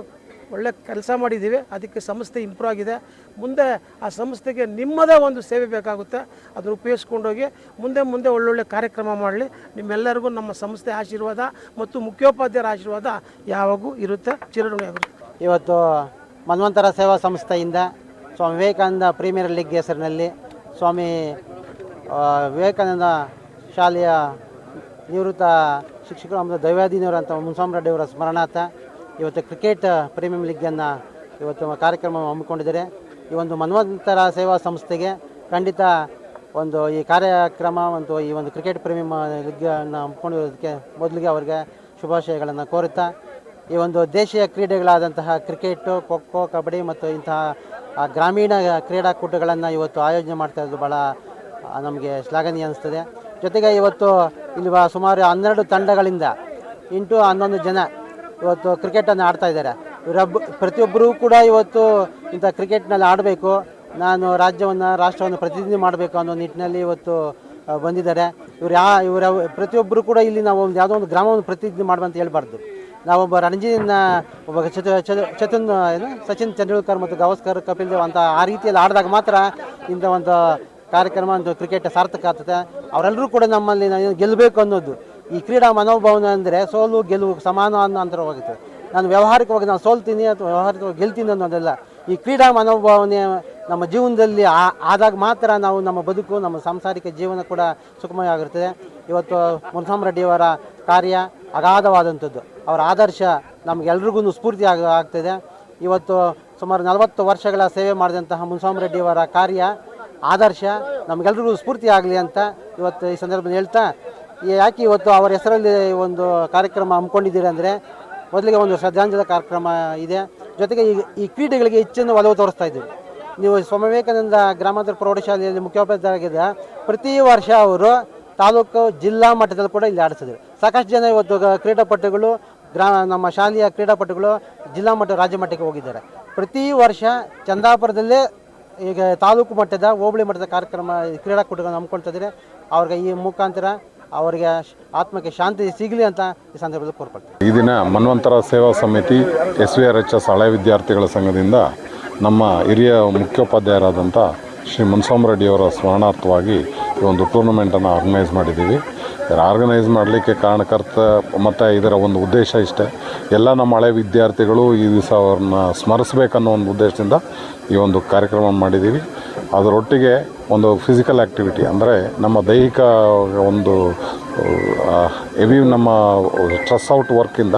ಒಳ್ಳೆ ಕೆಲಸ ಮಾಡಿದ್ದೀವಿ ಅದಕ್ಕೆ ಸಂಸ್ಥೆ ಇಂಪ್ರೂವ್ ಆಗಿದೆ. ಮುಂದೆ ಆ ಸಂಸ್ಥೆಗೆ ನಿಮ್ಮದೇ ಒಂದು ಸೇವೆ ಬೇಕಾಗುತ್ತೆ. ಅದನ್ನು ಉಪಯೋಗಿಸ್ಕೊಂಡೋಗಿ ಮುಂದೆ ಮುಂದೆ ಒಳ್ಳೊಳ್ಳೆ ಕಾರ್ಯಕ್ರಮ ಮಾಡಲಿ. ನಿಮ್ಮೆಲ್ಲರಿಗೂ ನಮ್ಮ ಸಂಸ್ಥೆ ಆಶೀರ್ವಾದ ಮತ್ತು ಮುಖ್ಯೋಪಾಧ್ಯಾಯರ ಆಶೀರ್ವಾದ ಯಾವಾಗೂ ಇರುತ್ತೆ. ಚಿರಋಣಿ ಇವತ್ತು ಮನ್ವಂತರ ಸೇವಾ ಸಂಸ್ಥೆಯಿಂದ ಸ್ವಾಮಿ ವಿವೇಕಾನಂದ ಪ್ರೀಮಿಯರ್ ಲೀಗ್ ಹೆಸರಿನಲ್ಲಿ ಸ್ವಾಮಿ ವಿವೇಕಾನಂದ ಶಾಲೆಯ ನಿವೃತ್ತ ಶಿಕ್ಷಕರು ನಮ್ಮದು ದೈವಾಧೀನವರು ಅಂತ ಮುನ್ಸಾಮ್ ರೆಡ್ಡಿ ಅವರ ಸ್ಮರಣಾರ್ಥ ಇವತ್ತು ಕ್ರಿಕೆಟ್ ಪ್ರೀಮಿಯಂ ಲೀಗನ್ನು ಇವತ್ತು ಕಾರ್ಯಕ್ರಮ ಹಮ್ಮಿಕೊಂಡಿದ್ದಾರೆ. ಈ ಒಂದು ಮನ್ವಂತರ ಸೇವಾ ಸಂಸ್ಥೆಗೆ ಖಂಡಿತ ಒಂದು ಈ ಕಾರ್ಯಕ್ರಮ ಒಂದು ಈ ಒಂದು ಕ್ರಿಕೆಟ್ ಪ್ರೇಮಿ ಲೀಗನ್ನು ಹಮ್ಮಿಕೊಂಡಿರೋದಕ್ಕೆ ಮೊದಲಿಗೆ ಅವರಿಗೆ ಶುಭಾಶಯಗಳನ್ನು ಕೋರುತ್ತಾ ಈ ಒಂದು ದೇಶೀಯ ಕ್ರೀಡೆಗಳಾದಂತಹ ಕ್ರಿಕೆಟು ಖೋ ಖೋ ಕಬಡ್ಡಿ ಮತ್ತು ಇಂತಹ ಗ್ರಾಮೀಣ ಕ್ರೀಡಾಕೂಟಗಳನ್ನು ಇವತ್ತು ಆಯೋಜನೆ ಮಾಡ್ತಾ ಇರೋದು ಭಾಳ ನಮಗೆ ಶ್ಲಾಘನೀಯ ಅನಿಸ್ತದೆ. ಜೊತೆಗೆ ಇವತ್ತು ಇಲ್ಲಿ ಸುಮಾರು ಹನ್ನೆರಡು ತಂಡಗಳಿಂದ ಇಂಟು ಹನ್ನೊಂದು ಜನ ಇವತ್ತು ಕ್ರಿಕೆಟನ್ನು ಆಡ್ತಾ ಇದ್ದಾರೆ. ಇವರೊಬ್ಬ, ಪ್ರತಿಯೊಬ್ಬರೂ ಕೂಡ ಇವತ್ತು ಇಂಥ ಕ್ರಿಕೆಟ್ನಲ್ಲಿ ಆಡಬೇಕು. ನಾನು ರಾಜ್ಯವನ್ನು, ರಾಷ್ಟ್ರವನ್ನು ಪ್ರತಿನಿಧಿ ಮಾಡಬೇಕು ಅನ್ನೋ ನಿಟ್ಟಿನಲ್ಲಿ ಇವತ್ತು ಬಂದಿದ್ದಾರೆ. ಇವ್ರು ಯಾ, ಇವರ, ಪ್ರತಿಯೊಬ್ಬರು ಕೂಡ ಇಲ್ಲಿ ನಾವು ಒಂದು, ಯಾವುದೋ ಒಂದು ಗ್ರಾಮವನ್ನು ಪ್ರತಿನಿಧಿ ಮಾಡುವಂತ ಹೇಳ್ಬಾರ್ದು. ನಾವೊಬ್ಬ ರಣಜಿನ ಒಬ್ಬ ಚತು ಚತು- ಚತುನ್ ಏನು, ಸಚಿನ್ ತೆಂಡೂಲ್ಕರ್ ಮತ್ತು ಗವಾಸ್ಕರ್, ಕಪಿಲ್ ದೇವ್ ಅಂತ ಆ ರೀತಿಯಲ್ಲಿ ಆಡಿದಾಗ ಮಾತ್ರ ಇಂಥ ಒಂದು ಕಾರ್ಯಕ್ರಮ, ಒಂದು ಕ್ರಿಕೆಟ್ ಸಾರ್ಥಕ ಆಗ್ತದೆ. ಅವರೆಲ್ಲರೂ ಕೂಡ ನಮ್ಮಲ್ಲಿ ಗೆಲ್ಲಬೇಕು ಅನ್ನೋದು. ಈ ಕ್ರೀಡಾ ಮನೋಭಾವನೆ ಅಂದರೆ ಸೋಲು, ಗೆಲುವು ಸಮಾನ ಅನ್ನೋ ಅಂತರವಾಗುತ್ತೆ ನಾನು ವ್ಯವಹಾರಿಕವಾಗಿ ನಾನು ಸೋಲ್ತೀನಿ ಅಥವಾ ವ್ಯವಹಾರಿಕವಾಗಿ ಗೆಲ್ತೀನಿ ಅನ್ನೋದಲ್ಲ. ಈ ಕ್ರೀಡಾ ಮನೋಭಾವನೆ ನಮ್ಮ ಜೀವನದಲ್ಲಿ ಆದಾಗ ಮಾತ್ರ ನಾವು ನಮ್ಮ ಬದುಕು, ನಮ್ಮ ಸಾಂಸಾರಿಕ ಜೀವನ ಕೂಡ ಸುಖಮಯ ಆಗಿರ್ತದೆ ಇವತ್ತು ಮುನ್ಸಾಮ್ ರೆಡ್ಡಿಯವರ ಕಾರ್ಯ ಅಗಾಧವಾದಂಥದ್ದು. ಅವರ ಆದರ್ಶ ನಮಗೆಲ್ರಿಗೂ ಸ್ಫೂರ್ತಿ ಆಗ ಆಗ್ತದೆ. ಇವತ್ತು ಸುಮಾರು ನಲವತ್ತು ವರ್ಷಗಳ ಸೇವೆ ಮಾಡಿದಂತಹ ಮುನ್ಸ್ವಾಮಿ ರೆಡ್ಡಿಯವರ ಕಾರ್ಯ ಆದರ್ಶ ನಮಗೆಲ್ರಿಗೂ ಸ್ಫೂರ್ತಿ ಆಗಲಿ ಅಂತ ಇವತ್ತು ಈ ಸಂದರ್ಭದಲ್ಲಿ ಹೇಳ್ತಾ ಯಾಕೆ ಇವತ್ತು ಅವರ ಹೆಸರಲ್ಲಿ ಒಂದು ಕಾರ್ಯಕ್ರಮ ಹಮ್ಮಿಕೊಂಡಿದ್ದೀರಿ ಅಂದರೆ, ಮೊದಲಿಗೆ ಒಂದು ಶ್ರದ್ಧಾಂಜಲಿ ಕಾರ್ಯಕ್ರಮ ಇದೆ. ಜೊತೆಗೆ ಈ ಈ ಕ್ರೀಡೆಗಳಿಗೆ ಹೆಚ್ಚಿನ ಒಲವು ತೋರಿಸ್ತಾ ಇದ್ದೀವಿ. ನೀವು ಸ್ವಾಮಿ ವಿವೇಕಾನಂದ ಗ್ರಾಮಾಂತರ ಪ್ರೌಢಶಾಲೆಯಲ್ಲಿ ಮುಖ್ಯೋಪಾಧ್ಯಾಯರಾಗಿದ್ದ ಪ್ರತಿ ವರ್ಷ ಅವರು ತಾಲೂಕು ಜಿಲ್ಲಾ ಮಟ್ಟದಲ್ಲಿ ಕೂಡ ಇಲ್ಲಿ ಆಡಿಸಿದ್ರು ಸಾಕಷ್ಟು ಜನ ಇವತ್ತು ಕ್ರೀಡಾಪಟುಗಳು, ಗ್ರಾ ನಮ್ಮ ಶಾಲೆಯ ಕ್ರೀಡಾಪಟುಗಳು ಜಿಲ್ಲಾ ಮಟ್ಟ, ರಾಜ್ಯ ಮಟ್ಟಕ್ಕೆ ಹೋಗಿದ್ದಾರೆ. ಪ್ರತಿ ವರ್ಷ ಚಂದಾಪುರದಲ್ಲೇ ಈಗ ತಾಲೂಕು ಮಟ್ಟದ, ಹೋಬಳಿ ಮಟ್ಟದ ಕಾರ್ಯಕ್ರಮ ಕ್ರೀಡಾಕೂಟಗಳನ್ನು ಹಮ್ಮಿಕೊಳ್ತಿದ್ರೆ ಅವ್ರಿಗೆ ಈ ಮುಖಾಂತರ ಅವರಿಗೆ ಆತ್ಮಕ್ಕೆ ಶಾಂತಿ ಸಿಗಲಿ ಅಂತ ಈ ಸಂದರ್ಭದಲ್ಲಿ ಕೋರ್ಕೊಳ್ತಾರೆ ಈ ದಿನ Manvantara Seva Samiti S V R H S ಹಳೆ ವಿದ್ಯಾರ್ಥಿಗಳ ಸಂಘದಿಂದ ನಮ್ಮ ಹಿರಿಯ ಮುಖ್ಯೋಪಾಧ್ಯಾಯರಾದಂಥ ಶ್ರೀ ಮುನ್ಸ್ವಾಮಿ ರೆಡ್ಡಿಯವರ ಸ್ಮರಣಾರ್ಥವಾಗಿ ಈ ಒಂದು ಟೂರ್ನಮೆಂಟನ್ನು ಆರ್ಗನೈಸ್ ಮಾಡಿದ್ದೀವಿ. ಆರ್ಗನೈಸ್ ಮಾಡಲಿಕ್ಕೆ ಕಾರಣಕರ್ತ ಮತ್ತು ಇದರ ಒಂದು ಉದ್ದೇಶ ಇಷ್ಟೇ. ಎಲ್ಲ ನಮ್ಮ ಹಳೆ ವಿದ್ಯಾರ್ಥಿಗಳು ಈ ದಿವಸ ಅವ್ರನ್ನ ಸ್ಮರಿಸ್ಬೇಕನ್ನೋ ಒಂದು ಉದ್ದೇಶದಿಂದ ಈ ಒಂದು ಕಾರ್ಯಕ್ರಮ ಮಾಡಿದ್ದೀವಿ. ಅದರೊಟ್ಟಿಗೆ ಒಂದು ಫಿಸಿಕಲ್ ಆ್ಯಕ್ಟಿವಿಟಿ ಅಂದರೆ ನಮ್ಮ ದೈಹಿಕ ಒಂದು ಹೆವಿ ನಮ್ಮ ಸ್ಟ್ರೆಸ್ ಔಟ್ ವರ್ಕಿಂದ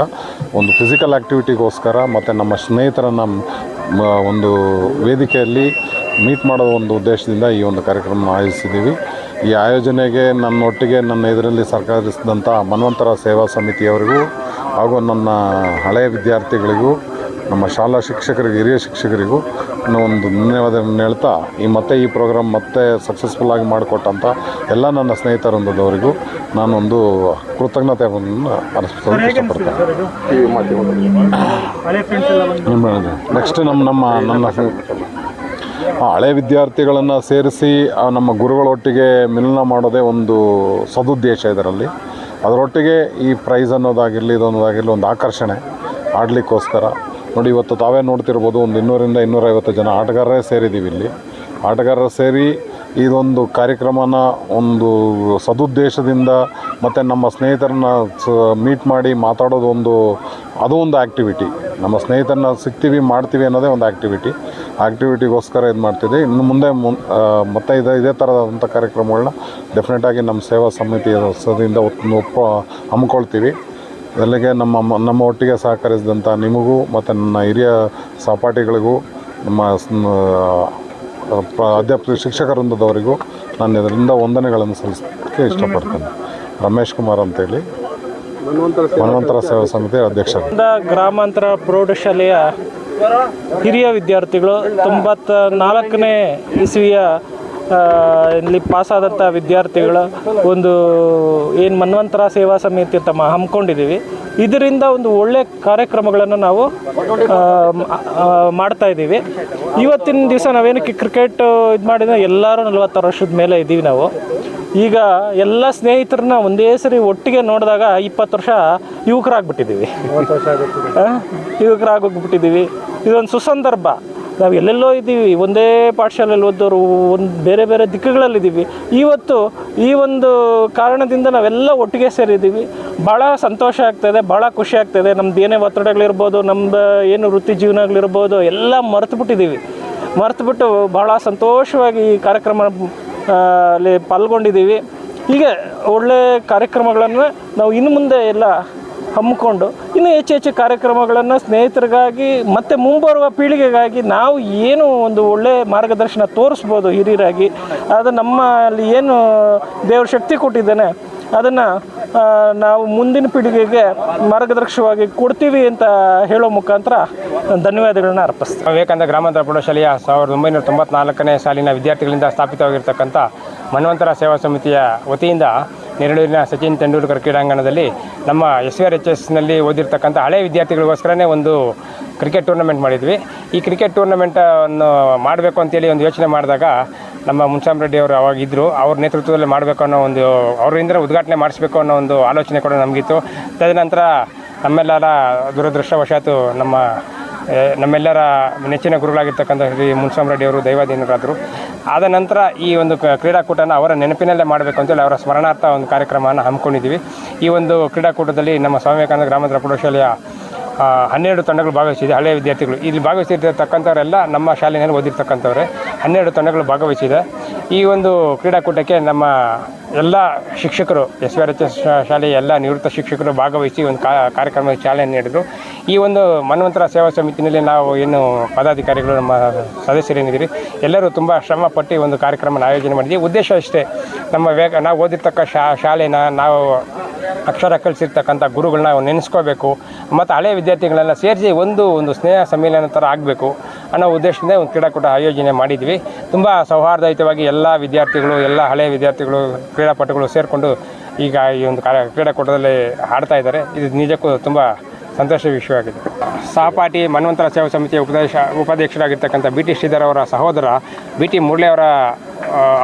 ಒಂದು ಫಿಸಿಕಲ್ ಆ್ಯಕ್ಟಿವಿಟಿಗೋಸ್ಕರ ಮತ್ತು ನಮ್ಮ ಸ್ನೇಹಿತರನ್ನು ಒಂದು ವೇದಿಕೆಯಲ್ಲಿ ಮೀಟ್ ಮಾಡೋ ಒಂದು ಉದ್ದೇಶದಿಂದ ಈ ಒಂದು ಕಾರ್ಯಕ್ರಮ ಆಯೋಜಿಸಿದ್ದೀವಿ. ಈ ಆಯೋಜನೆಗೆ ನನ್ನೊಟ್ಟಿಗೆ ನನ್ನ ಇದರಲ್ಲಿ ಸಹಕರಿಸಿದಂಥ ಮನ್ವಂತರ ಸೇವಾ ಸಮಿತಿಯವರಿಗೂ ಹಾಗೂ ನನ್ನ ಹಳೆಯ ವಿದ್ಯಾರ್ಥಿಗಳಿಗೂ ನಮ್ಮ ಶಾಲಾ ಶಿಕ್ಷಕರಿಗೆ ಹಿರಿಯ ಶಿಕ್ಷಕರಿಗೂ ಒಂದು ಧನ್ಯವಾದವನ್ನು ಹೇಳ್ತಾ ಈ ಮತ್ತೆ ಈ ಪ್ರೋಗ್ರಾಮ್ ಮತ್ತೆ ಸಕ್ಸಸ್ಫುಲ್ ಆಗಿ ಮಾಡಿಕೊಟ್ಟಂಥ ಎಲ್ಲ ನನ್ನ ಸ್ನೇಹಿತರೊಂದದವರಿಗೂ ನಾನೊಂದು ಕೃತಜ್ಞತೆ ಅರ್ಪಿಸಲು ಇಷ್ಟಪಡ್ತೇನೆ. ನೆಕ್ಸ್ಟ್ ನಮ್ಮ ನಮ್ಮ ನನ್ನ ಹಳೆ ವಿದ್ಯಾರ್ಥಿಗಳನ್ನು ಸೇರಿಸಿ ನಮ್ಮ ಗುರುಗಳೊಟ್ಟಿಗೆ ಮಿಲನ ಮಾಡೋದೇ ಒಂದು ಸದುದ್ದೇಶ ಇದರಲ್ಲಿ. ಅದರೊಟ್ಟಿಗೆ ಈ ಪ್ರೈಸ್ ಅನ್ನೋದಾಗಿರಲಿ, ಇದೊಂದಾಗಿರಲಿ ಒಂದು ಆಕರ್ಷಣೆ ಆಡಲಿಕ್ಕೋಸ್ಕರ. ನೋಡಿ, ಇವತ್ತು ತಾವೇ ನೋಡ್ತಿರ್ಬೋದು, ಒಂದು ಇನ್ನೂರಿಂದ ಇನ್ನೂರೈವತ್ತು ಜನ ಆಟಗಾರರೇ ಸೇರಿದ್ದೀವಿ ಇಲ್ಲಿ. ಆಟಗಾರರು ಸೇರಿ ಇದೊಂದು ಕಾರ್ಯಕ್ರಮನ ಒಂದು ಸದುದ್ದೇಶದಿಂದ ಮತ್ತು ನಮ್ಮ ಸ್ನೇಹಿತರನ್ನ ಮೀಟ್ ಮಾಡಿ ಮಾತಾಡೋದು ಒಂದು ಅದು ಒಂದು ಆ್ಯಕ್ಟಿವಿಟಿ ನಮ್ಮ ಸ್ನೇಹಿತರನ್ನ ಸಿಗ್ತೀವಿ, ಮಾಡ್ತೀವಿ ಅನ್ನೋದೇ ಒಂದು ಆ್ಯಕ್ಟಿವಿಟಿ ಆ್ಯಕ್ಟಿವಿಟಿಗೋಸ್ಕರ ಇದು ಮಾಡ್ತಿದ್ದೆ. ಇನ್ನು ಮುಂದೆ ಮುನ್ ಮತ್ತೆ ಇದೇ ಇದೇ ಥರದಂಥ ಕಾರ್ಯಕ್ರಮಗಳನ್ನ ಡೆಫಿನೆಟಾಗಿ ನಮ್ಮ ಸೇವಾ ಸಮಿತಿಯ ಸದಿಂದ ಒಪ್ಪ ಹಮ್ಮಿಕೊಳ್ತೀವಿ. ಅಲ್ಲಿಗೆ ನಮ್ಮ ಮ- ನಮ್ಮ ಒಟ್ಟಿಗೆ ಸಹಕರಿಸಿದಂಥ ನಿಮಗೂ ಮತ್ತು ನನ್ನ ಹಿರಿಯ ಸಹಪಾಠಿಗಳಿಗೂ ನಮ್ಮ ಅಧ್ಯಾಪಕ ಶಿಕ್ಷಕವೃಂದದವರಿಗೂ ನಾನು ಇದರಿಂದ ವಂದನೆಗಳನ್ನು ಸಲ್ಲಿಸೋಕ್ಕೆ ಇಷ್ಟಪಡ್ತೇನೆ. ರಮೇಶ್ ಕುಮಾರ್ ಅಂತೇಳಿ. ಮನ್ವಂತರ ಸೇವಾ ಸಮಿತಿ ಅಧ್ಯಕ್ಷರು. ದ ಗ್ರಾಮಾಂತರ ಪ್ರೌಢಶಾಲೆಯ ಹಿರಿಯ ವಿದ್ಯಾರ್ಥಿಗಳು ತೊಂಬತ್ತ ನಾಲ್ಕನೇ ಇಸ್ವಿಯ ಇಲ್ಲಿ ಪಾಸಾದಂಥ ವಿದ್ಯಾರ್ಥಿಗಳ ಒಂದು ಏನು ಮನ್ವಂತರ ಸೇವಾ ಸಮಿತಿ ತಮ್ಮ ಹಮ್ಮಿಕೊಂಡಿದ್ದೀವಿ. ಇದರಿಂದ ಒಂದು ಒಳ್ಳೆ ಕಾರ್ಯಕ್ರಮಗಳನ್ನು ನಾವು ಮಾಡ್ತಾ ಇದ್ದೀವಿ. ಇವತ್ತಿನ ದಿವಸ ನಾವೇನಕ್ಕೆ ಕ್ರಿಕೆಟ್ ಇದು ಮಾಡಿದ್ರೆ ಎಲ್ಲರೂ ನಲವತ್ತಾರು ವರ್ಷದ ಮೇಲೆ ಇದ್ದೀವಿ ನಾವು. ಈಗ ಎಲ್ಲ ಸ್ನೇಹಿತರನ್ನ ಒಂದೇ ಸರಿ ಒಟ್ಟಿಗೆ ನೋಡಿದಾಗ ಇಪ್ಪತ್ತು ವರ್ಷ ಯುವಕರಾಗ್ಬಿಟ್ಟಿದ್ದೀವಿ? ಯುವಕರಾಗೋಗ್ಬಿಟ್ಟಿದ್ದೀವಿ ಇದೊಂದು ಸುಸಂದರ್ಭ. ನಾವು ಎಲ್ಲೆಲ್ಲೋ ಇದ್ದೀವಿ ಒಂದೇ ಪಾಠಶಾಲೆಯಲ್ಲಿ ಓದೋರು ಒಂದು ಬೇರೆ ಬೇರೆ ದಿಕ್ಕುಗಳಲ್ಲಿದ್ದೀವಿ. ಇವತ್ತು ಈ ಒಂದು ಕಾರಣದಿಂದ ನಾವೆಲ್ಲ ಒಟ್ಟಿಗೆ ಸೇರಿದ್ದೀವಿ. ಭಾಳ ಸಂತೋಷ ಆಗ್ತಾಯಿದೆ ಭಾಳ ಖುಷಿ ಆಗ್ತಾಯಿದೆ ನಮ್ದು ಏನೇ ಒತ್ತಡಗಳಿರ್ಬೋದು ನಮ್ದು ಏನು ವೃತ್ತಿ ಜೀವನಗಳಿರ್ಬೋದು ಎಲ್ಲ ಮರೆತು ಬಿಟ್ಟಿದ್ದೀವಿ ಮರೆತುಬಿಟ್ಟು ಭಾಳ ಸಂತೋಷವಾಗಿ ಈ ಕಾರ್ಯಕ್ರಮ ಅಲ್ಲಿ ಪಾಲ್ಗೊಂಡಿದ್ದೀವಿ. ಹೀಗೆ ಒಳ್ಳೆಯ ಕಾರ್ಯಕ್ರಮಗಳನ್ನು ನಾವು ಇನ್ನು ಮುಂದೆ ಎಲ್ಲ ಹಮ್ಮಿಕೊಂಡು, ಇನ್ನೂ ಹೆಚ್ಚು ಹೆಚ್ಚು ಕಾರ್ಯಕ್ರಮಗಳನ್ನು ಸ್ನೇಹಿತರಿಗಾಗಿ, ಮತ್ತು ಮುಂಬರುವ ಪೀಳಿಗೆಗಾಗಿ ನಾವು ಏನು ಒಂದು ಒಳ್ಳೆ ಮಾರ್ಗದರ್ಶನ ತೋರಿಸ್ಬೋದು ಹಿರಿಯರಾಗಿ. ಅದು ನಮ್ಮಲ್ಲಿ ಏನು ದೇವ್ರ ಶಕ್ತಿ ಕೊಟ್ಟಿದ್ದಾನೆ ಅದನ್ನು ನಾವು ಮುಂದಿನ ಪೀಳಿಗೆಗೆ ಮಾರ್ಗದರ್ಶವಾಗಿ ಕೊಡ್ತೀವಿ ಅಂತ ಹೇಳೋ ಮುಖಾಂತರ ಧನ್ಯವಾದಗಳನ್ನು ಅರ್ಪಿಸ್ತೀನಿ. ವಿವೇಕಾನಂದ ಗ್ರಾಮಾಂತರ ಪ್ರೌಢಶಾಲೆಯ ಸಾವಿರದ ಒಂಬೈನೂರ ತೊಂಬತ್ನಾಲ್ಕನೇ ಸಾಲಿನ ವಿದ್ಯಾರ್ಥಿಗಳಿಂದ ಸ್ಥಾಪಿತವಾಗಿರ್ತಕ್ಕಂಥ ಮನ್ವಂತರ ಸೇವಾ ಸಮಿತಿಯ ವತಿಯಿಂದ ನೆರಳೂರಿನ ಸಚಿನ್ ತೆಂಡೂಲ್ಕರ್ ಕ್ರೀಡಾಂಗಣದಲ್ಲಿ ನಮ್ಮ ಎಸ್ ವಿ ಆರ್ ಎಚ್ ಎಸ್ನಲ್ಲಿ ಓದಿರ್ತಕ್ಕಂಥ ಹಳೆ ವಿದ್ಯಾರ್ಥಿಗಳಿಗೋಸ್ಕರನೇ ಒಂದು ಕ್ರಿಕೆಟ್ ಟೂರ್ನಮೆಂಟ್ ಮಾಡಿದ್ವಿ. ಈ ಕ್ರಿಕೆಟ್ ಟೂರ್ನಮೆಂಟನ್ನು ಮಾಡಬೇಕು ಅಂತೇಳಿ ಒಂದು ಯೋಚನೆ ಮಾಡಿದಾಗ ನಮ್ಮ ಮುನ್ಸಾಮ್ ರೆಡ್ಡಿ ಅವರು ಅವಾಗಿದ್ದರು ಅವ್ರ ನೇತೃತ್ವದಲ್ಲಿ ಮಾಡಬೇಕು ಅನ್ನೋ ಒಂದು, ಅವರಿಂದ ಉದ್ಘಾಟನೆ ಮಾಡಿಸ್ಬೇಕು ಅನ್ನೋ ಒಂದು ಆಲೋಚನೆ ಕೂಡ ನಮಗಿತ್ತು. ತದನಂತರ ನಮ್ಮೆಲ್ಲರ ದುರದೃಷ್ಟವಶಾತು ನಮ್ಮ ನಮ್ಮೆಲ್ಲರ ನೆಚ್ಚಿನ ಗುರುಗಳಾಗಿರ್ತಕ್ಕಂಥ ಶ್ರೀ ಮುನ್ಸಾಮ್ ರೆಡ್ಡಿ ಅವರು ದೈವಾಧೀನರಾದರು. ಆದ ನಂತರ ಈ ಒಂದು ಕ್ರೀಡಾಕೂಟನ ಅವರ ನೆನಪಿನಲ್ಲೇ ಮಾಡಬೇಕು ಅಂತೇಳಿ ಅವರ ಸ್ಮರಣಾರ್ಥ ಒಂದು ಕಾರ್ಯಕ್ರಮವನ್ನು ಹಮ್ಮಿಕೊಂಡಿದ್ದೀವಿ. ಈ ಒಂದು ಕ್ರೀಡಾಕೂಟದಲ್ಲಿ ನಮ್ಮ ಸ್ವಾಮಿ ವಿವೇಕಾನಂದ ಗ್ರಾಮಾಂತರ ಪ್ರೌಢಶಾಲೆಯ ಹನ್ನೆರಡು ತಂಡಗಳು ಭಾಗವಹಿಸಿದೆ. ಹಳೆಯ ವಿದ್ಯಾರ್ಥಿಗಳು. ಇಲ್ಲಿ ಭಾಗವಹಿಸಿರ್ತಕ್ಕಂಥವರೆಲ್ಲ ನಮ್ಮ ಶಾಲೆಯಲ್ಲಿ ಓದಿರ್ತಕ್ಕಂಥವ್ರೆ. ಹನ್ನೆರಡು ತಂಡಗಳು ಭಾಗವಹಿಸಿದೆ. ಈ ಒಂದು ಕ್ರೀಡಾಕೂಟಕ್ಕೆ ನಮ್ಮ ಎಲ್ಲ ಶಿಕ್ಷಕರು S V R H S ಶಾಲೆಯ ಎಲ್ಲ ನಿವೃತ್ತ ಶಿಕ್ಷಕರು ಭಾಗವಹಿಸಿ ಒಂದು ಕಾರ್ಯಕ್ರಮಕ್ಕೆ ಚಾಲನೆ ನೀಡಿದರು. ಈ ಒಂದು ಮನ್ವಂತರ ಸೇವಾ ಸಮಿತಿನಲ್ಲಿ ನಾವು ಏನು ಪದಾಧಿಕಾರಿಗಳು, ನಮ್ಮ ಸದಸ್ಯರೇನಿದ್ದೀರಿ ಎಲ್ಲರೂ ತುಂಬ ಶ್ರಮಪಟ್ಟು ಒಂದು ಕಾರ್ಯಕ್ರಮನ ಆಯೋಜನೆ ಮಾಡಿದ್ವಿ. ಉದ್ದೇಶ ಅಷ್ಟೇ ನಮ್ಮ ವೇಗ, ನಾವು ಓದಿರ್ತಕ್ಕ ಶಾ, ಶಾಲೆನ ನಾವು ಅಕ್ಷರ ಕಲಿಸಿರ್ತಕ್ಕಂಥ ಗುರುಗಳನ್ನ ನೆನೆಸ್ಕೋಬೇಕು, ಮತ್ತು ಹಳೆಯ ವಿದ್ಯಾರ್ಥಿಗಳೆಲ್ಲ ಸೇರಿಸಿ ಒಂದು ಒಂದು ಸ್ನೇಹ ಸಮ್ಮೇಳನ ಥರ ಆಗಬೇಕು ಅನ್ನೋ ಉದ್ದೇಶದಿಂದ ಒಂದು ಕ್ರೀಡಾಕೂಟ ಆಯೋಜನೆ ಮಾಡಿದ್ವಿ. ತುಂಬ ಸೌಹಾರ್ದಯುತವಾಗಿ ಎಲ್ಲ ವಿದ್ಯಾರ್ಥಿಗಳು, ಎಲ್ಲ ಹಳೆಯ ವಿದ್ಯಾರ್ಥಿಗಳು ಕ್ರೀಡಾಪಟುಗಳು ಸೇರಿಕೊಂಡು ಈಗ ಈ ಒಂದು ಕ್ರೀಡಾಕೂಟದಲ್ಲಿ ಆಡ್ತಾ ಇದ್ದಾರೆ. ಇದು ನಿಜಕ್ಕೂ ತುಂಬ ಸಂತೋಷದ ವಿಷಯವಾಗಿದೆ. ಸಹಪಾಠಿ ಮನ್ವಂತರ ಸೇವಾ ಸಮಿತಿಯ ಉಪದೇಶ ಉಪಾಧ್ಯಕ್ಷರಾಗಿರ್ತಕ್ಕಂಥ ಬಿ ಟಿ ಶ್ರೀಧರ್ ಅವರ ಸಹೋದರ ಬಿ ಟಿ ಮುರಳಿ ಅವರ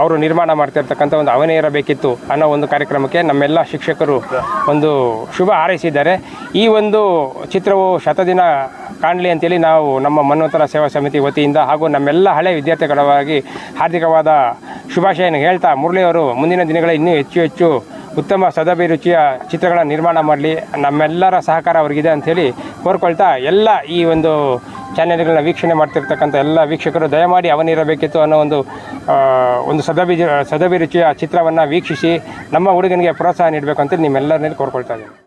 ಅವರು ನಿರ್ಮಾಣ ಮಾಡ್ತಿರ್ತಕ್ಕಂಥ ಒಂದು ಅವನೇ ಇರಬೇಕಿತ್ತು ಅನ್ನೋ ಒಂದು ಕಾರ್ಯಕ್ರಮಕ್ಕೆ ನಮ್ಮೆಲ್ಲ ಶಿಕ್ಷಕರು ಒಂದು ಶುಭ ಹಾರೈಸಿದ್ದಾರೆ. ಈ ಒಂದು ಚಿತ್ರವು ಶತದಿನ ಕಾಣಲಿ ಅಂತೇಳಿ ನಾವು ನಮ್ಮ ಮನ್ವಂತರ ಸೇವಾ ಸಮಿತಿ ವತಿಯಿಂದ ಹಾಗೂ ನಮ್ಮೆಲ್ಲ ಹಳೆ ವಿದ್ಯಾರ್ಥಿಗಳವಾಗಿ ಹಾರ್ದಿಕವಾದ ಶುಭಾಶಯನ ಹೇಳ್ತಾ ಮುರಳಿ ಅವರು ಮುಂದಿನ ದಿನಗಳಲ್ಲಿ ಇನ್ನೂ ಹೆಚ್ಚು ಹೆಚ್ಚು ಉತ್ತಮ ಸದಭಿರುಚಿಯ ಚಿತ್ರಗಳನ್ನು ನಿರ್ಮಾಣ ಮಾಡಲಿ, ನಮ್ಮೆಲ್ಲರ ಸಹಕಾರ ಅವರಿಗಿದೆ ಅಂಥೇಳಿ ಕೋರ್ಕೊಳ್ತಾ ಎಲ್ಲ ಈ ಒಂದು ಚಾನೆಲ್ಗಳನ್ನ ವೀಕ್ಷಣೆ ಮಾಡ್ತಿರ್ತಕ್ಕಂಥ ಎಲ್ಲ ವೀಕ್ಷಕರು ದಯಮಾಡಿ ಅವನಿರಬೇಕಿತ್ತು ಅನ್ನೋ ಒಂದು ಒಂದು ಸದಭಿ ಸದಭಿರುಚಿಯ ಚಿತ್ರವನ್ನು ವೀಕ್ಷಿಸಿ ನಮ್ಮ ಹುಡುಗನಿಗೆ ಪ್ರೋತ್ಸಾಹ ನೀಡಬೇಕು ಅಂತ ನಿಮ್ಮೆಲ್ಲರನ್ನೇ ಕೋರ್ಕೊಳ್ತಾ ಇದ್ದೀನಿ.